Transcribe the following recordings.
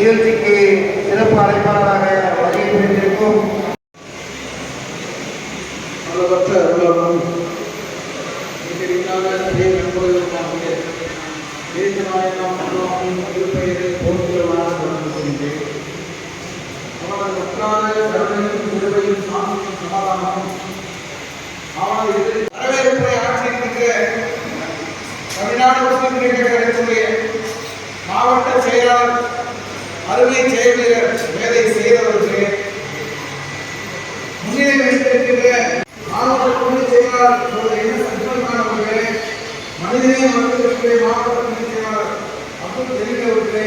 நிகழ்ச்சிக்கு சிறப்பு அழைப்பாளராக வருகை புரிந்திருக்கும் அளவற்ற அருளாளரும் வரவேற்புரை ஆற்றியிருக்கிற தமிழ்நாடு முஸ்லிம் மாவட்ட செயலாளர் அருமை செயலர் வேலை செய்தவர்களே முன்னிலை வைத்திருக்கின்ற மாவட்ட துணை செயலாளர் சகோதரி என். சஞ்சீவன் அவர்களே மனிதநேய மருத்துவத்துறை மாவட்ட துணை செயலாளர் அப்துல் ஜலீல் அவர்களே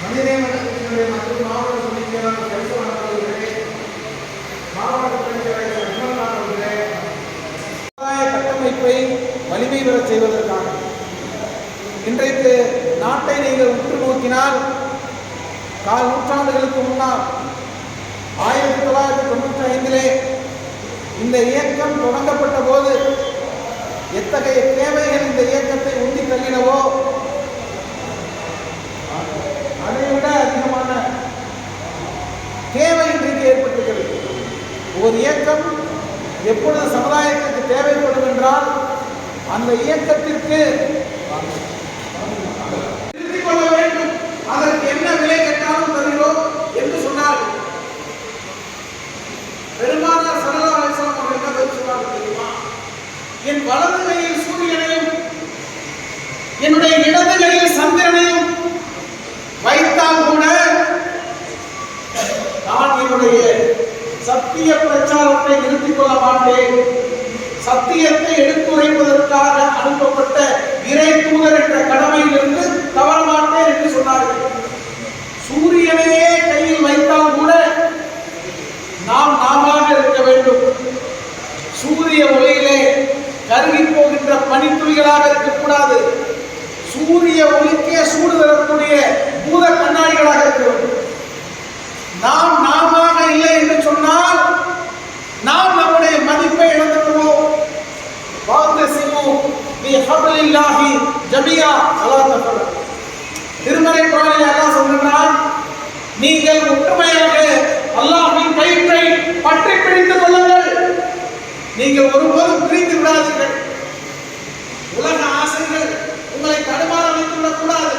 மனிதநேய மருத்துவத்துறை மற்றும் மாவட்ட துணை செயலாளர் கரிசவன் அவர்களே மாவட்ட துணை செயலாளர் விமல்நாத் அவர்களே சமுதாய கட்டமைப்பை வலிமை பெறச் செய்வதற்காக இன்றைக்கு நாட்டை நீங்கள் உற்று நோக்கினால் கால் நூற்றாண்டுகளுக்கு முன்னால் ஆயிரத்தி தொள்ளாயிரத்தி தொண்ணூற்றி ஐந்திலே இந்த இயக்கம் தொடங்கப்பட்ட போது எத்தகைய தேவைகள் இந்த இயக்கத்தை உந்தி தள்ளினவோ அதைவிட அதிகமான தேவை இன்றைக்கு ஏற்பட்டிருக்கிறது. ஒரு இயக்கம் எப்பொழுது சமுதாயத்திற்கு தேவைப்படும் என்றால் அந்த இயக்கத்திற்கு பிரச்சாரத்தை நிறுத்திக் கொள்ள மாட்டேன். சத்தியத்தை எடுத்துரைப்பதற்காக அனுப்பப்பட்ட இறை தூதர் என்ற கடமையிலிருந்து தவற மாட்டேன் என்று சொன்னார்கள். சூரியனையே கையில் வைத்தால் கூட நாம் நாமாக இருக்க வேண்டும். சூரிய ஒளியிலே கருகி போகின்ற பனித்துளிகளாக இருக்கக்கூடாது. சூரிய ஒளிக்கே சூடு தரக்கூடிய பூத கண்ணாடிகளாக இருக்க வேண்டும். நாம் بحبل الله ஜபியா அல்லாஹ் திருமறை குரானில் அல்லாஹ் சொல்கிறார் நீங்கள் ஒற்றுமையாக அல்லாஹின் கயிற்றை பற்றி பிடித்துக் கொள்ளுங்கள். நீங்கள் ஒருபோதும் பிரிந்து விடாதீர்கள். உலக ஆசைகள் உங்களை தடுமாற வைத்துவிடக் கூடாது.